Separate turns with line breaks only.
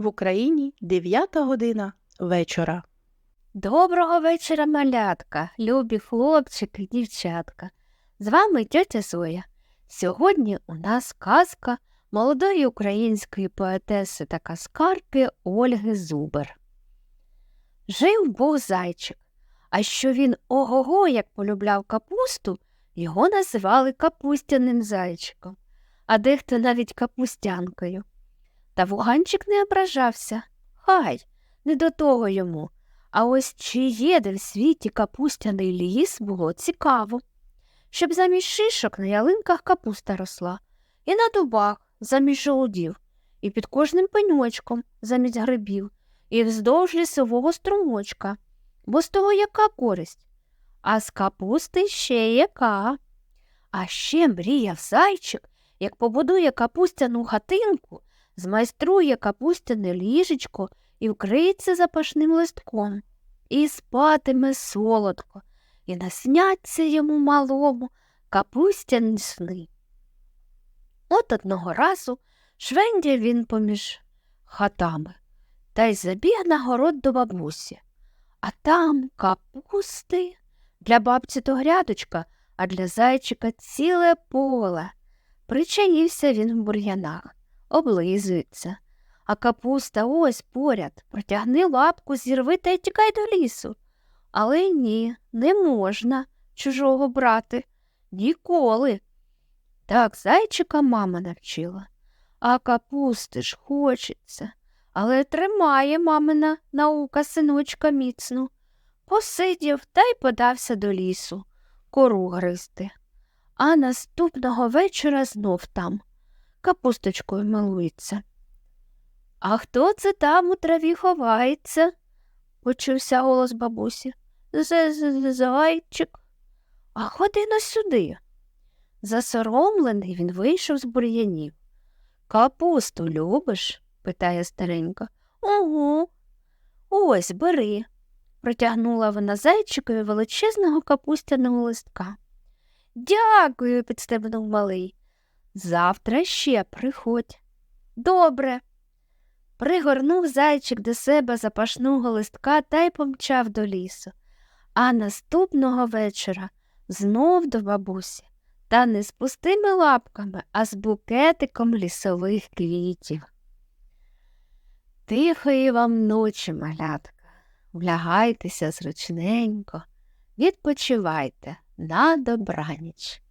В Україні 9 година вечора.
Доброго вечора, малятка, любі хлопчики, дівчатка. З вами тьотя Зоя. Сьогодні у нас казка молодої української поетеси та казкарки Ольги Зубер. Жив був зайчик, а що він ого-го як полюбляв капусту, його називали капустяним зайчиком, а дехто навіть капустянкою. Та вуганчик не ображався. Хай, не до того йому. А ось чи є де в світі капустяний ліс було цікаво, щоб замість шишок на ялинках капуста росла, і на дубах замість жолудів, і під кожним пеньочком замість грибів, і вздовж лісового струмочка, бо з того яка користь, а з капусти ще яка. А ще мріяв зайчик, як побудує капустяну хатинку, змайструє капустяне ліжечко і вкриється запашним листком, і спатиме солодко, і насняться йому малому капустяні сни. От одного разу швендя він поміж хатами та й забіг на город до бабусі. А там капусти для бабці то грядочка, а для зайчика ціле поле. Причаївся він в бур'янах, облизується. А капуста ось поряд. Протягни лапку, зірви та й тікай до лісу. Але ні, не можна чужого брати. Ніколи. Так зайчика мама навчила. А капусти ж хочеться. Але тримає мамина наука синочка міцну. Посидів та й подався до лісу, кору гризти. А наступного вечора знов там, капусточкою милується. А хто це там у траві ховається? почувся голос бабусі. Зайчик. А ходи на сюди. Засоромлений він вийшов з бур'янів. Капусту любиш? питає старенька. Угу. Ось бери. Протягнула вона зайчикові величезного капустяного листка. Дякую, підстебнув малий. Завтра ще приходь. Добре. Пригорнув зайчик до себе запашного листка та й помчав до лісу. А наступного вечора знов до бабусі, та не з пустими лапками, а з букетиком лісових квітів. Тихої вам ночі, малятка, влягайтеся зручненько, відпочивайте на добраніч.